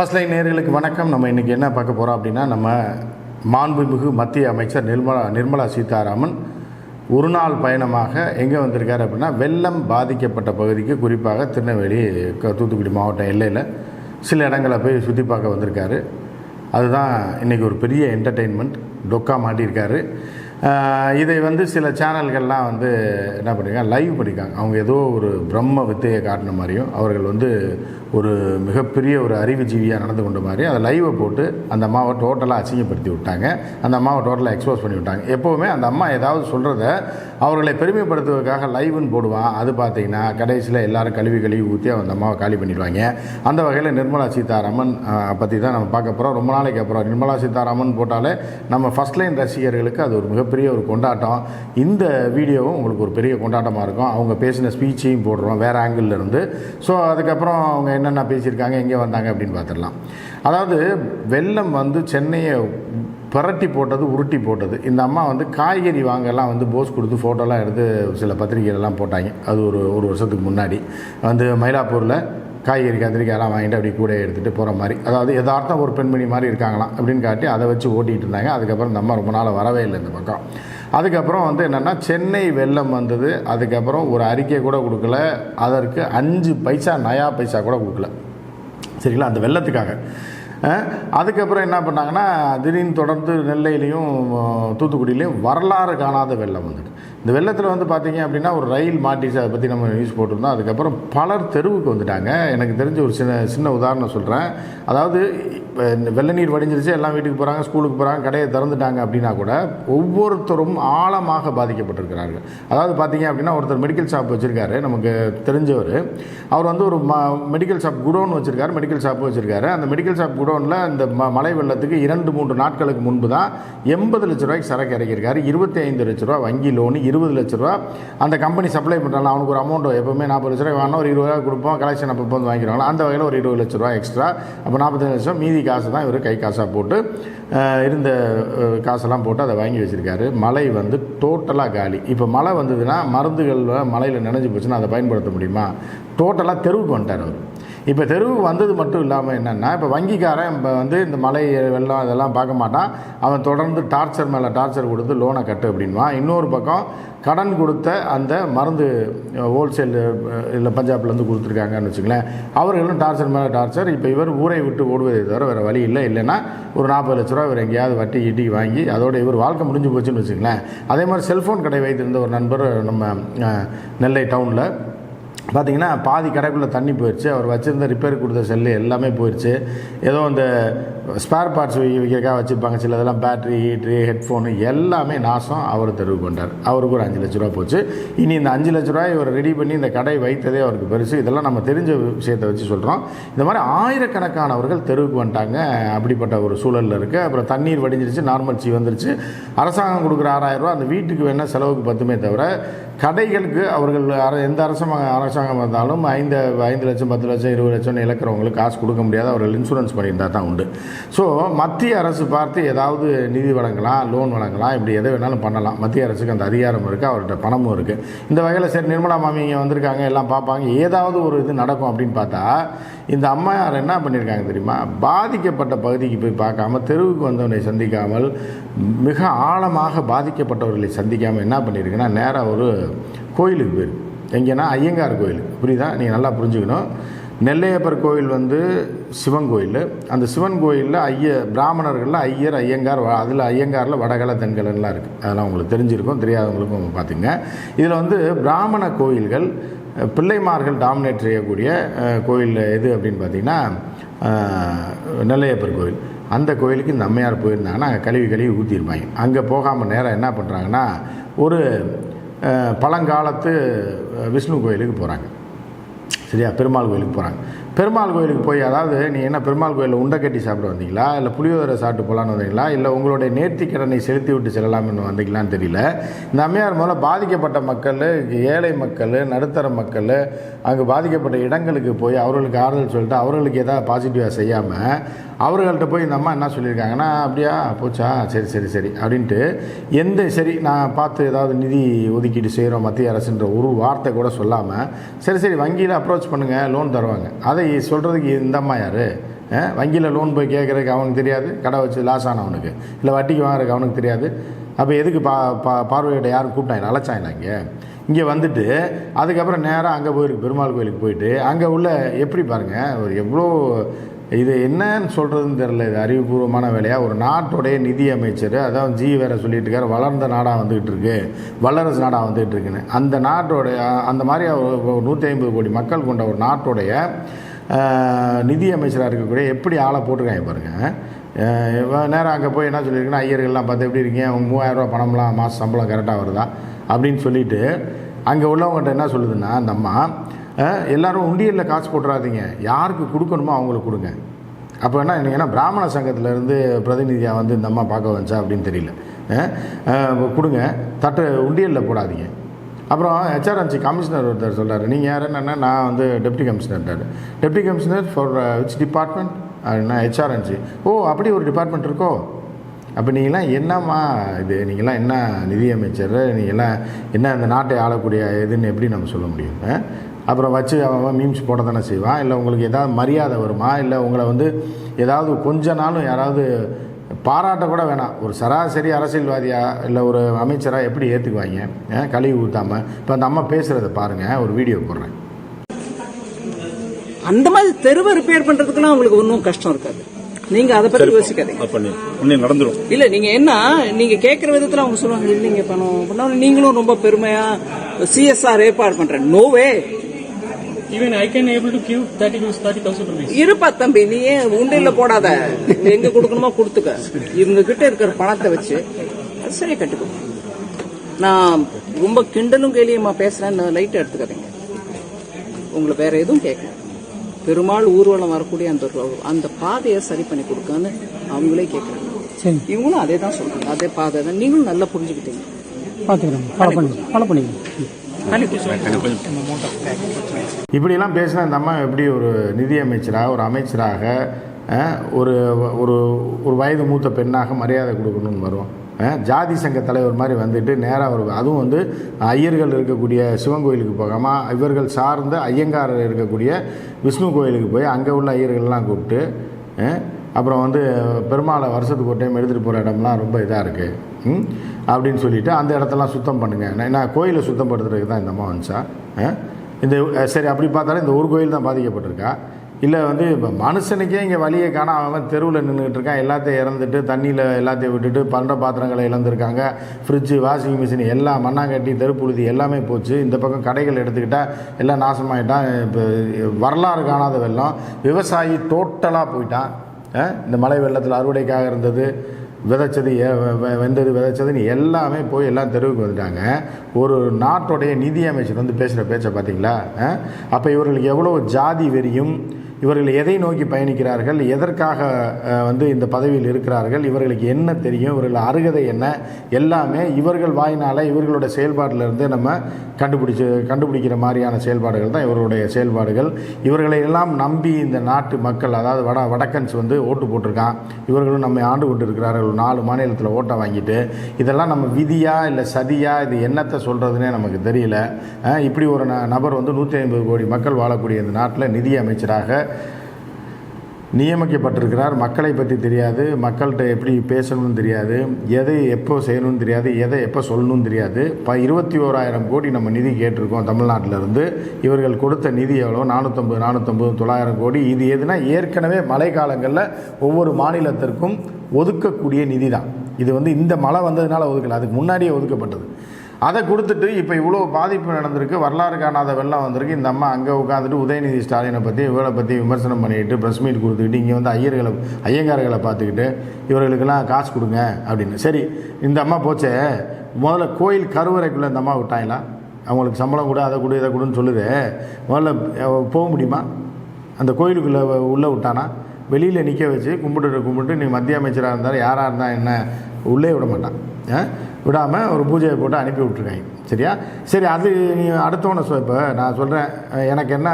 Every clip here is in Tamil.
ஃபர்ஸ்ட் லைன் நேர்களுக்கு வணக்கம். நம்ம இன்றைக்கி என்ன பார்க்க போகிறோம் அப்படின்னா நம்ம மாண்புமிகு மத்திய அமைச்சர் நிர்மலா நிர்மலா சீதாராமன் ஒரு நாள் பயணமாக எங்கே வந்திருக்காரு அப்படின்னா வெள்ளம் பாதிக்கப்பட்ட பகுதிக்கு குறிப்பாக திருநெல்வேலி க- தூத்துக்குடி மாவட்டம் எல்லையில் சில இடங்களை போய் சுற்றி பார்க்க வந்திருக்காரு. அதுதான் இன்றைக்கி ஒரு பெரிய என்டர்டெயின்மெண்ட் டொக்கா மாட்டியிருக்காரு. இதை வந்து சில சேனல்கள்லாம் வந்து என்ன பண்ணியிருக்காங்க லைவ் பண்ணியிருக்காங்க அவங்க ஏதோ ஒரு பிரம்ம வித்தையை காட்டின மாதிரியும் அவர்கள் வந்து ஒரு மிகப்பெரிய ஒரு அறிவுஜீவியாக நடந்து கொண்ட மாதிரி அதை லைவை போட்டு அந்த அம்மாவை டோட்டலாக அசிங்கப்படுத்தி விட்டாங்க அந்த அம்மாவை டோட்டலாக எக்ஸ்போஸ் பண்ணி விட்டாங்க எப்போவுமே அந்த அம்மா ஏதாவது சொல்கிறத அவர்களை பெருமைப்படுத்துவதற்காக லைவுன்னு போடுவான். அது பார்த்தீங்கன்னா கடைசியில் எல்லோரும் கழுவி கழுவி ஊற்றி அந்த அம்மாவை காலி பண்ணிடுவாங்க. அந்த வகையில் நிர்மலா சீதாராமன் பற்றி தான் நம்ம பார்க்க போகிறோம் ரொம்ப நாளைக்கு அப்புறம் நிர்மலா சீதாராமன் போட்டாலே நம்ம ஃபர்ஸ்ட் லைன் ரசிகர்களுக்கு அது ஒரு மிகப்பெரிய ஒரு கொண்டாட்டம். இந்த வீடியோவும் உங்களுக்கு ஒரு பெரிய கொண்டாட்டமாக இருக்கும். அவங்க பேசின ஸ்பீச்சையும் போடுறோம் வேறு ஆங்கிளில் இருந்து. ஸோ அதுக்கப்புறம் அவங்க என்னென்ன பேசியிருக்காங்க எங்கே வந்தாங்க அப்படின்னு பார்த்துடலாம். அதாவது வெள்ளம் வந்து சென்னையை புரட்டி போட்டது உருட்டி போட்டது. இந்த அம்மா வந்து காய்கறி வாங்கலாம் வந்து போஸ் கொடுத்து ஃபோட்டோலாம் எடுத்து சில பத்திரிகைகள்லாம் போட்டாங்க. அது ஒரு ஒரு வருஷத்துக்கு முன்னாடி. வந்து மயிலாப்பூரில் காய்கறி கத்திரிக்காயெல்லாம் வாங்கிட்டு அப்படி கூட எடுத்துகிட்டு போகிற மாதிரி. அதாவது எதார்த்தம் ஒரு பெண்மணி மாதிரி இருக்காங்களாம் அப்படின்னு காட்டி அதை வச்சு ஓட்டிகிட்டு இருந்தாங்க. அதுக்கப்புறம் இந்த அம்மா ரொம்ப நாள் வரவே இல்லை இந்த பக்கம். அதுக்கப்புறம் வந்து என்னென்னா சென்னை வெள்ளம் வந்தது. அதுக்கப்புறம் ஒரு அறிக்கை கூட கொடுக்கல. அதற்கு அஞ்சு பைசா நயா பைசா கூட கொடுக்கல. சரிங்களா? அந்த வெள்ளத்துக்காக. அதுக்கப்புறம் என்ன பண்ணாங்கன்னா திடீர்னு தொடர்ந்து நெல்லையிலையும் தூத்துக்குடியிலையும் வரலாறு காணாத வெள்ளம் வந்துட்டு இந்த வெள்ளத்தில் வந்து பார்த்தீங்க அப்படின்னா ஒரு ரயில் மாட்டிச்சு. அதை பற்றி நம்ம நியூஸ் போட்டிருந்தோம். அதுக்கப்புறம் பலர் தெருவுக்கு வந்துட்டாங்க. எனக்கு தெரிஞ்ச ஒரு சின்ன சின்ன உதாரணம் சொல்கிறேன் அதாவது வெள்ள நீர் வடிஞ்சிருச்சு எல்லாம் வீட்டுக்கு போகிறாங்க ஸ்கூலுக்கு போகிறாங்க கடையை திறந்துட்டாங்க அப்படின்னா கூட ஒவ்வொருத்தரும் ஆழமாக பாதிக்கப்பட்டிருக்கிறார்கள். அதாவது பார்த்தீங்க அப்படின்னா ஒருத்தர் மெடிக்கல் ஷாப் வச்சுருக்காரு நமக்கு தெரிஞ்சவர். அவர் வந்து ஒரு ம மெடிக்கல் ஷாப் குடோன் வச்சுருக்காரு மெடிக்கல் ஷாப் வச்சுருக்காரு. அந்த மெடிக்கல் ஷாப் குடோனில் இந்த ம மழை வெள்ளத்துக்கு இரண்டு மூன்று நாட்களுக்கு முன்பு தான் எண்பது லட்ச ரூபாய்க்கு சரக்கு இறக்கியிருக்காரு. இருபத்தி ஐந்து லட்ச ரூபா வங்கி லோனு இருபது லட்ச ரூபா. அந்த கம்பெனி சப்ளை பண்ணுறாங்க அவனுக்கு ஒரு அமௌண்ட் எப்பவுமே நாற்பது லட்ச ரூபாய் வாங்கினா ஒரு இருபது ரூபா கொடுப்போம். கலெக்ஷன் அப்போ வந்து வாங்கிடுவாங்க அந்த வகையில் ஒரு இருபது லட்ச ரூபா எக்ஸ்ட்ரா அப்போ நாற்பத்தஞ்சு லட்சம் மீதி காசு தான் இவர் கை காசாக போட்டு இருந்த காசெல்லாம் போட்டு அதை வாங்கி வச்சுருக்காரு. மழை வந்து டோட்டலாக காலி. இப்போ மழை வந்ததுன்னா மருந்துகள் மழையில் நினைஞ்சு போச்சுன்னா அதை பயன்படுத்த முடியுமா? டோட்டலாக தெருவுக்கு வந்துட்டார் அவர். இப்போ தெருவுக்கு வந்தது மட்டும் இல்லாமல் என்னென்னா இப்போ வங்கிக்காரன் இப்போ வந்து இந்த மலை வெள்ளம் இதெல்லாம் பார்க்க மாட்டான். அவன் தொடர்ந்து டார்ச்சர் மேலே டார்ச்சர் கொடுத்து லோனை கட்டு அப்படின்வான் இன்னொரு பக்கம் கடன் கொடுத்த அந்த மருந்து ஹோல்சேல் இல்லை பஞ்சாப்லேருந்து கொடுத்துருக்காங்கன்னு வச்சுங்களேன் அவர்களும் டார்ச்சர் மேலே டார்ச்சர். இப்போ இவர் ஊரை விட்டு ஓடுவதை தவிர வேறு வழி இல்லை. இல்லைன்னா ஒரு நாற்பது லட்ச ரூபா இவர் எங்கேயாவது வட்டி இட்டி வாங்கி அதோட இவர் வாழ்க்கை முடிஞ்சு போச்சுன்னு வச்சுங்களேன் அதே மாதிரி செல்ஃபோன் கடை வைத்திருந்த ஒரு நண்பர் நம்ம நெல்லை டவுனில் பார்த்திங்கன்னா பாதி கடைக்குள்ளே தண்ணி போயிடுச்சு அவர் வச்சுருந்த ரிப்பேர் கொடுத்த செல்லு எல்லாமே போயிடுச்சு ஏதோ இந்த ஸ்பேர் பார்ட்ஸ் விற்கிறக்காக வச்சுருப்பாங்க. சில இதெல்லாம் பேட்ரி ஹீட்ரு ஹெட்ஃபோனு எல்லாமே நாசம். அவர் தெருவுக்கு கொண்டார் அவருக்கு ஒரு அஞ்சு லட்ச ரூபா போச்சு. இனி இந்த அஞ்சு லட்ச ரூபாய் இவர் ரெடி பண்ணி இந்த கடை வைத்ததே அவருக்கு பெருசு. இதெல்லாம் நம்ம தெரிஞ்ச விஷயத்தை வச்சு சொல்கிறோம் இந்த மாதிரி ஆயிரக்கணக்கானவர்கள் தெருவுக்கு வந்துட்டாங்க. அப்படிப்பட்ட ஒரு சூழலில் இருக்குது அப்புறம் தண்ணீர் வடிஞ்சிருச்சு நார்மல் சீ வந்துருச்சு. அரசாங்கம் கொடுக்குற ஆறாயிரம் ரூபா அந்த வீட்டுக்கு வேணால் செலவுக்கு பத்துமே தவிர கடைகளுக்கு அவர்கள் அர- எந்த அரசாங்க அரசாங்கம் வந்தாலும் ஐந்து ஐந்து லட்சம் பத்து லட்சம் இருபது லட்சம்னு இழக்கிறவங்களுக்கு காசு கொடுக்க முடியாது. அவர்கள் இன்சூரன்ஸ் பண்ணியிருந்தால் தான் உண்டு. ஸோ மத்திய அரசு பார்த்து ஏதாவது நிதி வழங்கலாம் லோன் வழங்கலாம் இப்படி எதை வேணாலும் பண்ணலாம். மத்திய அரசுக்கு அந்த அதிகாரம் இருக்குது அவர்கிட்ட பணமும் இருக்குது இந்த வகையில் சரி நிர்மலா மாமி இங்கே வந்திருக்காங்க எல்லாம் பார்ப்பாங்க. ஏதாவது ஒரு இது நடக்கும் அப்படின்னு பார்த்தா இந்த அம்மையார் என்ன பண்ணியிருக்காங்க தெரியுமா? பாதிக்கப்பட்ட பகுதிக்கு போய் பார்க்காம தெருவுக்கு வந்தவனை சந்திக்காமல் மிக ஆழமாக பாதிக்கப்பட்டவர்களை சந்திக்காமல் என்ன பண்ணியிருக்குன்னா நேராக ஒரு கோயிலுக்கு போயிருக்கு எங்கேன்னா ஐயங்கார் கோயில். புரியுதா? நீங்கள் நல்லா புரிஞ்சுக்கணும். நெல்லையப்பர் கோயில் வந்து சிவன் கோயில். அந்த சிவன் கோயிலில் ஐய பிராமணர்களில் ஐயர் ஐயங்கார் வ- அதில் ஐயங்காரில் வடகலை தென்கலன்லாம் இருக்குது அதெல்லாம் உங்களுக்கு தெரிஞ்சிருக்கும் தெரியாதவங்களுக்கும் பார்த்துங்க இதில் வந்து பிராமண கோயில்கள் பிள்ளைமார்கள் டாமினேட் செய்யக்கூடிய கோயில் எது அப்படின்னு பார்த்தீங்கன்னா நெல்லையப்பர் கோயில். அந்த கோயிலுக்கு இந்த அம்மையார் போயிருந்தாங்கன்னா அங்கே கழுவி கழுவி ஊற்றிருப்பாங்க அங்கே போகாமல் நேரம் என்ன பண்ணுறாங்கன்னா ஒரு பழங்காலத்து விஷ்ணு கோயிலுக்கு போகிறாங்க சரியா? பெருமாள் கோயிலுக்கு போகிறாங்க பெருமாள் கோயிலுக்கு போய் அதாவது நீ என்ன பெருமாள் கோயிலில் உண்டை கட்டி சாப்பிட வந்தீங்களா? இல்லை புளியோதரை சாப்பிட்டு போகலான்னு வந்தீங்களா? இல்லை உங்களுடைய நேர்த்தி கடனை செலுத்தி விட்டு செல்லலாம்னு வந்தீங்களான்னு தெரியல. இந்த அம்மையார் முதல்ல பாதிக்கப்பட்ட மக்கள் ஏழை மக்கள் நடுத்தர மக்கள் அங்கே பாதிக்கப்பட்ட இடங்களுக்கு போய் அவர்களுக்கு ஆறுதல் சொல்லிட்டு அவர்களுக்கு ஏதாவது பாசிட்டிவாக செய்யாமல் அவர்கள்ட்ட போய் இந்த அம்மா என்ன சொல்லியிருக்காங்கன்னா அப்படியா போச்சா? சரி சரி சரி அப்படின்ட்டு எந்த சரி நான் பார்த்து ஏதாவது நிதி ஒதுக்கீடு செய்கிறோம் மத்திய அரசுன்ற ஒரு வார்த்தை கூட சொல்லாமல் சரி சரி வங்கியில் அப்ரோச் பண்ணுங்கள் லோன் தருவாங்க. அதை சொல்கிறதுக்கு இந்த அம்மா யார்? வங்கியில் லோன் போய் கேட்குறதுக்கு அவனுக்கு தெரியாது கடை வச்சு லாஸ் ஆனவனுக்கு இல்லை வட்டிக்கு வாங்குறதுக்கு அவனுக்கு தெரியாது. அப்போ எதுக்கு பா பா பார்வையிட்ட யாரும் கூப்பிட்டாங்க அழைச்சாங்களா இங்கே இங்கே வந்துட்டு அதுக்கப்புறம் நேராக அங்கே போயிருக்கு பெருமாள் கோயிலுக்கு போயிட்டு. அங்கே உள்ள எப்படி பாருங்கள் ஒரு எவ்வளோ இது என்னன்னு சொல்கிறதுன்னு தெரில இது அறிவுபூர்வமான வேலையாக ஒரு நாட்டுடைய நிதி அமைச்சர் அதான் ஜி வேற சொல்லிட்டு இருக்காரு வளர்ந்த நாடாக வந்துகிட்டு இருக்கு வல்லரசு நாடாக வந்துகிட்டு இருக்குன்னு. அந்த நாட்டோடைய அந்த மாதிரி ஒரு நூற்றி ஐம்பது கோடி மக்கள் கொண்ட ஒரு நாட்டுடைய நிதி அமைச்சராக இருக்கக்கூடிய எப்படி ஆளை போட்டிருக்காங்க பாருங்கள் நேரம் அங்கே போய் என்ன சொல்லியிருக்குன்னா ஐயர்கள்லாம் பார்த்து எப்படி இருக்கீங்க? அவங்க மூவாயிரரூவா பணம்லாம் மாதம் சம்பளம் கரெக்டாக வருதா? அப்படின்னு சொல்லிட்டு அங்கே உள்ளவங்ககிட்ட என்ன சொல்லுதுன்னா அந்த அம்மா எல்லோரும் உண்டியலில் காசு போட்டுறாதீங்க. யாருக்கு கொடுக்கணுமோ அவங்களுக்கு கொடுங்க. அப்போ என்ன எனக்கு என்ன பிராமண சங்கத்திலேருந்து பிரதிநிதியாக வந்து இந்த அம்மா பார்க்க வந்துச்சா அப்படின்னு தெரியல. கொடுங்க. தட்டு உண்டியலில் போடாதீங்க. அப்புறம் ஹெச்ஆர்என்சி கமிஷனர் ஒருத்தர் சொல்கிறார் நீங்கள் யார் என்னென்னா நான் வந்து deputy கமிஷனர்ட்டார் deputy commissioner for which department அப்படின்னா ஹெச்ஆர்என்சி ஓ அப்படி ஒரு டிபார்ட்மெண்ட் இருக்கோ? அப்போ நீங்களாம் என்னம்மா இது? நீங்களாம் என்ன நிதியமைச்சர்? நீங்களாம் என்ன இந்த நாட்டை ஆளக்கூடிய இதுன்னு எப்படி நம்ம சொல்ல முடியும்? அப்புறம் வச்சு அவன் மீம்ஸ் போட தானே செய்வான்? இல்லை உங்களுக்கு ஏதாவது மரியாதை வருமா? இல்லை உங்களை வந்து ஏதாவது கொஞ்ச நாளும் யாராவது பாராட்ட கூட வேணாம். ஒரு சராசரி அரசியல்வாதியா இல்லை ஒரு அமைச்சராக எப்படி ஏற்றுக்குவாங்க கழுவி ஊற்றாமல் இப்போ அந்த அம்மா பேசுகிறத பாருங்கள் ஒரு வீடியோ போடுறேன். அந்த மாதிரி தெருவை ரிப்பேர் பண்ணுறதுக்குலாம் அவங்களுக்கு ஒன்றும் கஷ்டம் இருக்காது. நீங்க அதை பத்தி யோசிக்காதீங்க. பண்ணி நடந்துரும். இல்ல நீங்க என்ன? நீங்க கேட்கிற விதத்துல அவங்க சொல்லுவாங்க இல்லைங்க பணம் பண்ணாலும் நீங்களும் ரொம்ப பெருமையா சிஎஸ்ஆர் ஏற்பாடு பண்றேன். நோவே Even I can able to give 30 30,000 rupees. இருப்பா தம்பி. நீ ஏன் உண்டியல்ல போடாத? எங்க கொடுக்கணுமோ கொடுத்துக்க. இவங்க கிட்ட இருக்கிற பணத்தை வச்சு சரியா கட்டுக்கோ. நான் ரொம்ப கிண்டலும் கேலியமா பேசுறேன் லைட் எடுத்துக்காதீங்க. உங்களை வேற எதுவும் கேட்கல. பெருமாள் ஊர்வலம் வரக்கூடிய அந்த அந்த பாதையை சரி பண்ணி கொடுக்கன்னு அவங்களே கேட்கறாங்க இவங்களும் அதே தான் சொல்றாங்க. அதே பாதை தான். நீங்களும் நல்லா புரிஞ்சுக்கிட்டீங்க. பார்த்துக்கிறோம் ஃபாலோ பண்ணி ஃபாலோ பண்ணிக்கிறோம் இப்படியெல்லாம் பேசினா இந்த அம்மா எப்படி ஒரு நிதி அமைச்சராக ஒரு அமைச்சராக ஒரு ஒரு ஒரு வயது மூத்த பெண்ணாக மரியாதை கொடுக்கணும்னு வரும் ஜாதி சங்க தலைவர் மாதிரி வந்துட்டு நேராக ஒரு அதுவும் வந்து ஐயர்கள் இருக்கக்கூடிய சிவன் கோயிலுக்கு போகாமல் இவர்கள் சார்ந்த ஐயங்காரர் இருக்கக்கூடிய விஷ்ணு கோயிலுக்கு போய் அங்கே உள்ள ஐயர்கள்லாம் கூப்பிட்டு அப்புறம் வந்து பெருமாளை வருஷத்துக்கு ஒரு டைம் எடுத்துகிட்டு போகிற இடம்லாம் ரொம்ப இதாக இருக்குது அப்படின்னு சொல்லிட்டு அந்த இடத்தெல்லாம் சுத்தம் பண்ணுங்க. நான் கோயிலை கோயிலை சுத்தப்படுத்துறதுக்கு தான் இந்த அம்மா வந்துச்சா இந்த சரி அப்படி பார்த்தாலும் இந்த ஒரு கோயில் தான் பாதிக்கப்பட்டிருக்கா. இல்லை வந்து இப்போ மனுஷனுக்கே இங்கே வழியை காண அவன் தெருவில் நின்றுக்கிட்டு இருக்கான். எல்லாத்தையும் இறந்துட்டு தண்ணியில் எல்லாத்தையும் விட்டுட்டு பண்ட பாத்திரங்களை இழந்திருக்காங்க. ஃப்ரிட்ஜு வாஷிங் மிஷின் எல்லாம் மண்ணாங்கட்டி தெருப்புழுதி எல்லாமே போச்சு. இந்த பக்கம் கடைகள் எடுத்துக்கிட்டால் எல்லாம் நாசமாயிட்டான். இப்போ வரலாறு காணாத வெள்ளம். விவசாயி டோட்டலாக போயிட்டான். இந்த மழை வெள்ளத்தில் அறுவடைக்காக இருந்தது விதைச்சது ஏ- வெ- வெந்தது விதைச்சதுன்னு எல்லாமே போய் எல்லாம் தெருவுக்கு வந்துட்டாங்க. ஒரு நாட்டுடைய நிதி அமைச்சர் வந்து பேசுகிற பேச்சை பார்த்தீங்களா அப்போ இவர்களுக்கு எவ்வளோ ஜாதி வெறியும் இவர்கள் எதை நோக்கி பயணிக்கிறார்கள்? எதற்காக வந்து இந்த பதவியில் இருக்கிறார்கள்? இவர்களுக்கு என்ன தெரியும்? இவர்கள் அருகதை என்ன? எல்லாமே இவர்கள் வாயினால் இவர்களுடைய செயல்பாட்டிலிருந்து நம்ம கண்டுபிடிச்சு கண்டுபிடிக்கிற மாதிரியான செயல்பாடுகள் தான் இவருடைய செயல்பாடுகள். இவர்களை எல்லாம் நம்பி இந்த நாட்டு மக்கள் அதாவது வட வடக்கன்ஸ் வந்து ஓட்டு போட்டிருக்கான். இவர்களும் நம்மை ஆண்டு கொண்டு இருக்கிறார்கள் நாலு மாநிலத்தில் ஓட்டை வாங்கிட்டு. இதெல்லாம் நம்ம விதியா இல்லை சதியா? இது என்னத்தை சொல்கிறதுனே நமக்கு தெரியல. இப்படி ஒரு ந- நபர் வந்து நூற்றி ஐம்பது கோடி மக்கள் வாழக்கூடிய இந்த நாட்டில் நிதி அமைச்சராக நியமிக்கப்பட்டிருக்கிறார். மக்களை பற்றி தெரியாது. மக்கள்கிட்ட எப்படி பேசணும்னு தெரியாது. எதை எப்போ செய்யணும்னு தெரியாது. எதை எப்போ சொல்லணும்னு தெரியாது. இப்போ இருபத்தி ஓராயிரம் கோடி நம்ம நிதி கேட்டிருக்கோம் தமிழ்நாட்டிலேருந்து. இவர்கள் கொடுத்த நிதி எவ்வளோ நானூற்றம்பது நானூற்றம்பது தொள்ளாயிரம் கோடி. இது எதுனா ஏற்கனவே மழை காலங்களில் ஒவ்வொரு மாநிலத்திற்கும் ஒதுக்கக்கூடிய நிதி தான் இது வந்து இந்த மழை வந்ததுனால ஒதுக்கலை. அதுக்கு முன்னாடியே ஒதுக்கப்பட்டது. அதை கொடுத்துட்டு இப்போ இவ்வளோ பாதிப்பு நடந்திருக்கு வரலாறு காணாத வெள்ளம் வந்திருக்கு. இந்த அம்மா அங்கே உட்காந்துட்டு உதயநிதி ஸ்டாலினை பற்றி இவளை பற்றி விமர்சனம் பண்ணிக்கிட்டு ப்ரெஸ் மீட் கொடுத்துக்கிட்டு இங்கே வந்து ஐயர்களை ஐயங்கார்களை பார்த்துக்கிட்டு இவர்களுக்கெல்லாம் காசு கொடுங்க அப்படின்னு. சரி இந்த அம்மா போச்சே முதல்ல கோயில் கருவறைக்குள்ளே இந்த அம்மா விட்டாங்களா? அவங்களுக்கு சம்பளம் கூட அதை கொடு இதை கொடுன்னு சொல்லுது. முதல்ல போக முடியுமா? அந்த கோயிலுக்குள்ளே உள்ளே விட்டானா? வெளியில் நிற்க வச்சு கும்பிட்டு கும்பிட்டு நீ மத்திய அமைச்சராக இருந்தாலும் யாராக இருந்தால் என்ன? உள்ளே விட மாட்டான். விடாமல் ஒரு பூஜையை போட்டு அனுப்பி விட்ருக்காங்க சரியா? சரி அது நீ அடுத்தவனை சொ இப்போ நான் சொல்கிறேன் எனக்கு என்ன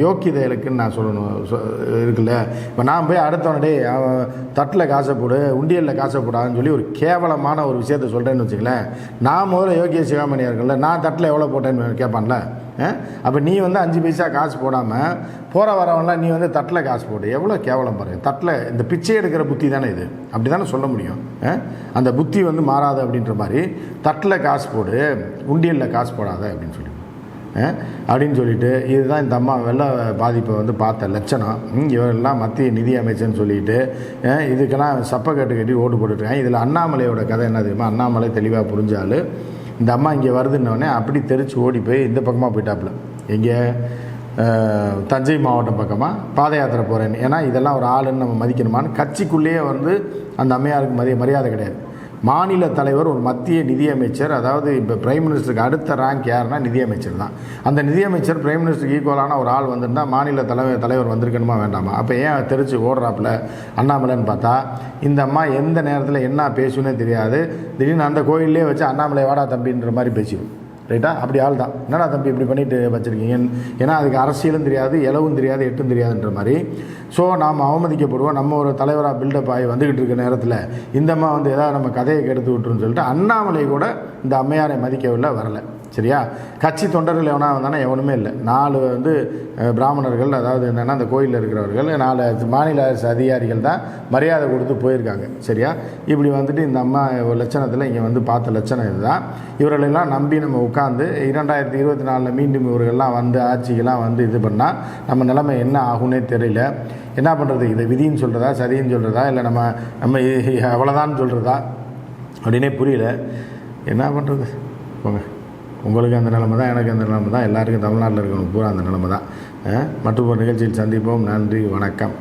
யோக்கியதை இருக்குன்னு நான் சொல்லணும். சொ- இருக்குல்ல? இப்போ நான் போய் அடுத்தவனடே அவன் தட்டில் காசை போடு உண்டியலில் காசை போடான்னு சொல்லி ஒரு கேவலமான ஒரு விஷயத்த சொல்கிறேன்னு வச்சுங்களேன் நான் முதல்ல யோகிய சிவாமணியாக இருக்குல்ல நான் தட்டில் எவ்வளோ போட்டேன்னு கேட்பான்ல அப்போ நீ வந்து அஞ்சு பைசா காசு போடாமல் போகிற வரவன்லாம் நீ வந்து தட்டில் காசு போடு. எவ்வளோ கேவலம் பாருங்க தட்டில் இந்த பிச்சை எடுக்கிற புத்தி தானே இது. அப்படி தானே சொல்ல முடியும்? அந்த புத்தி வந்து மாறாது அப்படின்ற மாதிரி தட்டில் காசு போடு உண்டியலில் காசு போடாத அப்படின்னு சொல்லி. அப்படின்னு சொல்லிட்டு இதுதான் இந்த அம்மா வெள்ள பாதிப்பை வந்து பார்த்த லட்சணம். இவரெல்லாம் மத்திய நிதி அமைச்சர்னு சொல்லிட்டு இதுக்கெல்லாம் சப்பக்கட்டு கட்டி ஓட்டு போட்டுருக்காங்க இதில் அண்ணாமலையோட கதை என்ன தெரியுமா? அண்ணாமலை தெளிவாக புரிஞ்சாலும் இந்த அம்மா இங்கே வருதுன்னொடனே அப்படி தெரிச்சு ஓடி போய் இந்த பக்கமாக போயிட்டாப்புல. எங்கே தஞ்சை மாவட்டம் பக்கமாக பாத யாத்திரை போகிறேன்னு ஏன்னா இதெல்லாம் ஒரு ஆளுன்னு நம்ம மதிக்கணுமான்னு கட்சிக்குள்ளேயே வந்து அந்த அம்மையாருக்கு மரிய மரியாதை கிடையாது. மாநில தலைவர் ஒரு மத்திய நிதியமைச்சர் அதாவது இப்போ பிரைம் மினிஸ்டருக்கு அடுத்த ரேங்க் யாருன்னா நிதியமைச்சர் தான். அந்த நிதியமைச்சர் பிரைம் மினிஸ்டருக்கு ஈக்குவலான ஒரு ஆள் வந்திருந்தா மாநில தலைவர் தலைவர் வந்திருக்கணுமா வேண்டாமா? அப்போ ஏன் தெரிச்சு ஓடுறாப்புல? அண்ணாமலைன்னு பார்த்தா இந்த அம்மா எந்த நேரத்தில் என்ன பேசுனே தெரியாது. திடீர்னு அந்த கோயிலே வச்சு அண்ணாமலை வாடா தம்பின்ற மாதிரி பேசிடும். ரைட்டா? அப்படி ஆள் தான் என்னடா தம்பி இப்படி பண்ணிட்டு வச்சுருக்கீங்க? ஏன்னா அதுக்கு அரசியலும் தெரியாது இலவும் தெரியாது எட்டும் தெரியாதுன்ற மாதிரி. ஸோ நாம் அவமதிக்கப்படுவோம். நம்ம ஒரு தலைவராக பில்டப் ஆகி வந்துக்கிட்டு இருக்க நேரத்தில் இந்தம்மா வந்து ஏதாவது நம்ம கதையை கெடுத்து விட்டுருன்னு சொல்லிட்டு அண்ணாமலை கூட இந்த அம்மையாரை மதிக்கவில்லை வரலை. சரியா? கட்சி தொண்டர்கள் எவனா வந்தானா எவனுமே இல்லை. நாலு வந்து பிராமணர்கள் அதாவது என்னென்னா அந்த கோயிலில் இருக்கிறவர்கள் நாலு மாநில அரசு அதிகாரிகள் தான் மரியாதை கொடுத்து போயிருக்காங்க. சரியா? இப்படி வந்துட்டு இந்த அம்மா லட்சணத்தில் இங்கே வந்து பார்த்த லட்சணம் இதுதான். இவர்களெல்லாம் நம்பி நம்ம உட்காந்து இரண்டாயிரத்தி இருபத்தி நாலில் மீண்டும் இவர்கள்லாம் வந்து ஆட்சிக்கெல்லாம் வந்து இது பண்ணால் நம்ம நிலைமை என்ன ஆகும்னே தெரியல. என்ன பண்ணுறது இதை விதின்னு சொல்கிறதா சரின்னு சொல்கிறதா இல்லை நம்ம நம்ம அவ்வளோதான்னு சொல்கிறதா அப்படின்னே புரியல. என்ன பண்ணுறது போங்க. உங்களுக்கு அந்த நிலைமை தான் எனக்கு அந்த நிலைமை தான் எல்லாருக்கும் தமிழ்நாட்டில் இருக்கணும் பூரா அந்த நிலைமை தான். மற்றொரு நிகழ்ச்சியில் சந்திப்போம். நன்றி வணக்கம்.